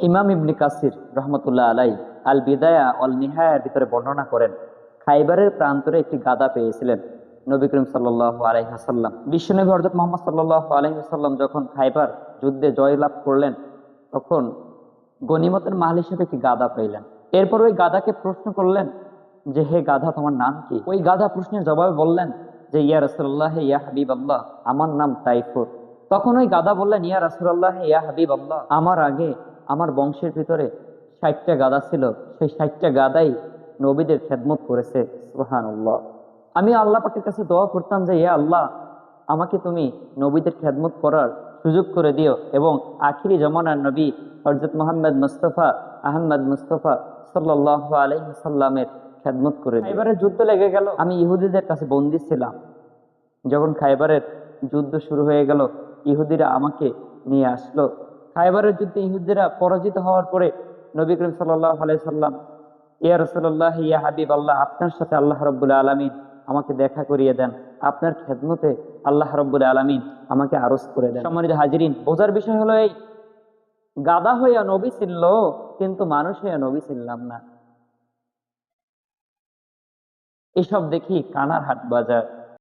ইমাম ইবনে কাসির রহমতুল্লাহ আলাই আল বিদায়া অল নিহায়ার ভিতরে বর্ণনা করেন, খাইবারের প্রান্তরে একটি গাদা পেয়েছিলেন নবী করিম সাল্লাহ আলাইহাসাল্লাম বিশ্বনবী হরদত মোহাম্মদ সাল্লাহ আলাইহাসাল্লাম যখন খাইবার যুদ্ধে জয়লাভ করলেন, তখন গনিমতের মাল হিসেবে একটি গাদা পেলেন এরপর ওই গাদাকে প্রশ্ন করলেন যে, হে গাধা, তোমার নাম কি? ওই গাধা প্রশ্নের জবাবে বললেন যে, ইয়া রসুল্লাহ ইয়া হাবিব আল্লাহ আমার নাম তাইফুর। তখন ওই গাদা বললেন, ইয়া রসুল্লাহ ইয়া হাবিব আল্লাহ আমার আগে আমার বংশের ভিতরে ষাটটা গাদা ছিল সেই ষাটটা গাদাই নবীদের খেদমত করেছে। সুবহানাল্লাহ। আমি আল্লাহ পাকের কাছে দোয়া করতাম যে ইয়া আল্লাহ আমাকে তুমি নবীদের খেদমত করার সুযোগ করে দিও এবং আখিরি জমানার নবী হজরত মোহাম্মদ মুস্তফা আহমদ মুস্তফা সাল্লাহ আলহিসাল্লামের খেদমত করে দিও। খাইবারের যুদ্ধ লেগে গেল। আমি ইহুদিদের কাছে বন্দি ছিলাম। যখন খাইবারের যুদ্ধ শুরু হয়ে গেল ইহুদিরা আমাকে নিয়ে আসলো। খাইবারের যুদ্ধে ইহুদিরা পরাজিত হওয়ার পরে নবী করিম সাল্লাহ আলাইসাল্লাম ইয়া রসল্লাহ ইয়া হাবিব আল্লাহ, আপনার সাথে আল্লাহ রব্বুল্লা আলমিন আমাকে দেখা করিয়ে দেন। আপনার খেদমতে আল্লাহ রব্বুল আলমিন আমাকে আরজ করে দেন। সম্মানিত হাজিরিন, বোঝার বিষয় হলো এই, গাদা হইয়া নবী ছিল, কিন্তু মানুষ হইয়া নবী ছিলাম না। এসব দেখি কানার হাট বাজার।